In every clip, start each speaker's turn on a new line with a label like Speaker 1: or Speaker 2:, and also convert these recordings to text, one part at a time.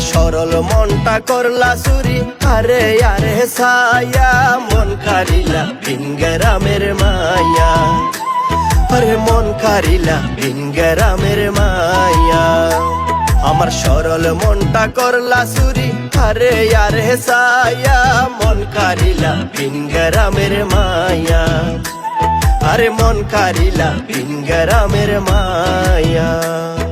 Speaker 1: সরল মনটা করলা চুরি আরে আরে সায়া মন কারিলা, ভিনগরামের মায়া। আরে, মন কারিলা, ভিনগরামের মায়া। আমার সরল মনটা করলা চুরি আরে আরে সায়া মন কারিলা, ভিনগরামের মায়া। আরে, মন কারিলা, ভিনগরামের মায়া।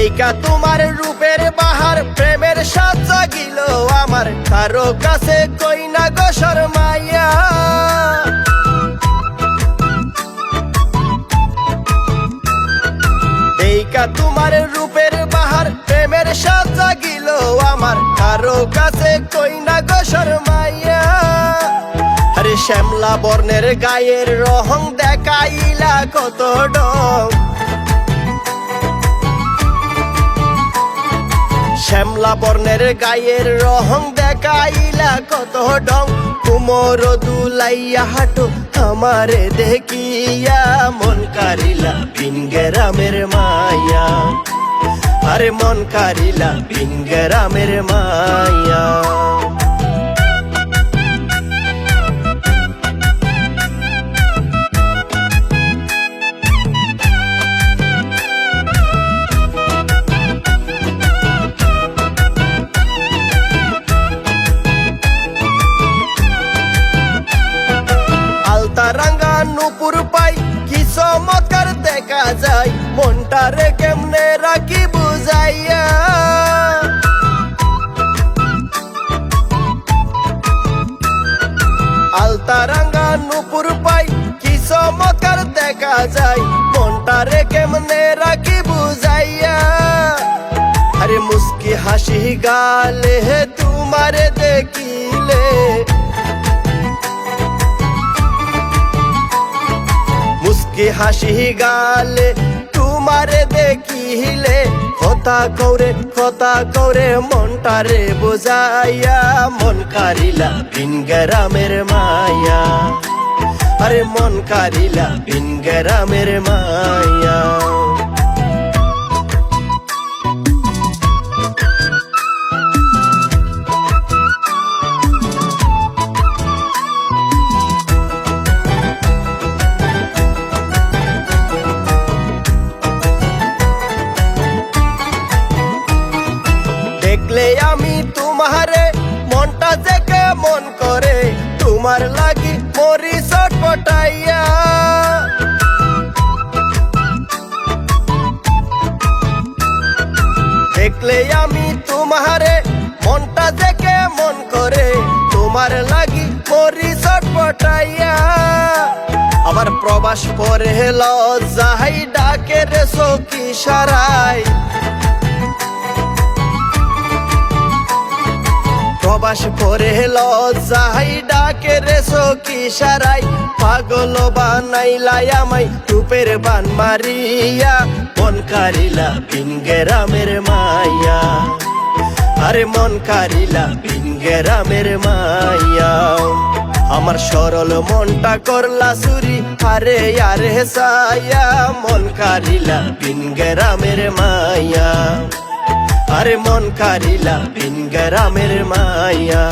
Speaker 1: দেইকা তোমার রূপের বাহার, প্রেমের সাজ জাগিল আমার। কারও কাছে কই না গোসর মাইয়া দেইকা তোমার রূপের বাহার, প্রেমের সাজ জাগিল আমার। কারও কাছে কই না গোসর মাইয়া আরে শ্যামলা বর্ণের গায়ের রহং দেখাইলা কত ডং শ্যামলা বর্ণের গায়ের রহং দেখাইলা কত ডং কুমোর দুলাইয়া হাটো আমারে দেখিয়া মন কারিলা পিঙ্গেরামের মায়া। আরে মন কারিলা পিঙ্গেরামের মায়া। আলতা রাঙ্গা নুপুর পাই কি চমৎকার দেখা যায়? মনটারে কেমনে রাখি বুঝাইয়া? আলতা রাঙ্গা নুপুর পাই কি চমৎকার দেখা যায়? মনটারে কেমনে রাখি বুঝাইয়া? আরে মুস্কি হাসি গালে তোমারে দেখিলে হাসি গালে তোমারে দেখিলে, কথা কৌরে কথা কৌরে মনটারে বোঝাইয়া মন কারিলা ভিনগরামের মায়া। আরে মন কারিলা ভিনগরামের মায়া। আমি তোমারে, মনটা যে কেমন করে, তোমার লাগি মরি পটাইয়া। দেখলে আমি তোমারে, মনটা যে কেমন করে, তোমার লাগি মরি পটাইয়া। আবার প্রবাস করে লজ্জাই ডাকে রে সখী সারাই। প্রবাস করে লজ্জাই ডাকে রে সখী সারাই। পাগল বানাইলাই আমাই রূপের বান মারিয়া। মন কারিলা ভিনগেরামের মাইয়া। আরে মন কারিলা ভিনগেরামের মাইয়া। আমার সরল মনটা করলা চুরি আরে আরে সায়া মন কারিলা ভিনগেরামের মাইয়া। আরে মন কারিলা ভিনগরামের মায়া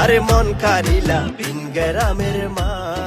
Speaker 1: আরে মন কারিলা ভিনগরামের মায়া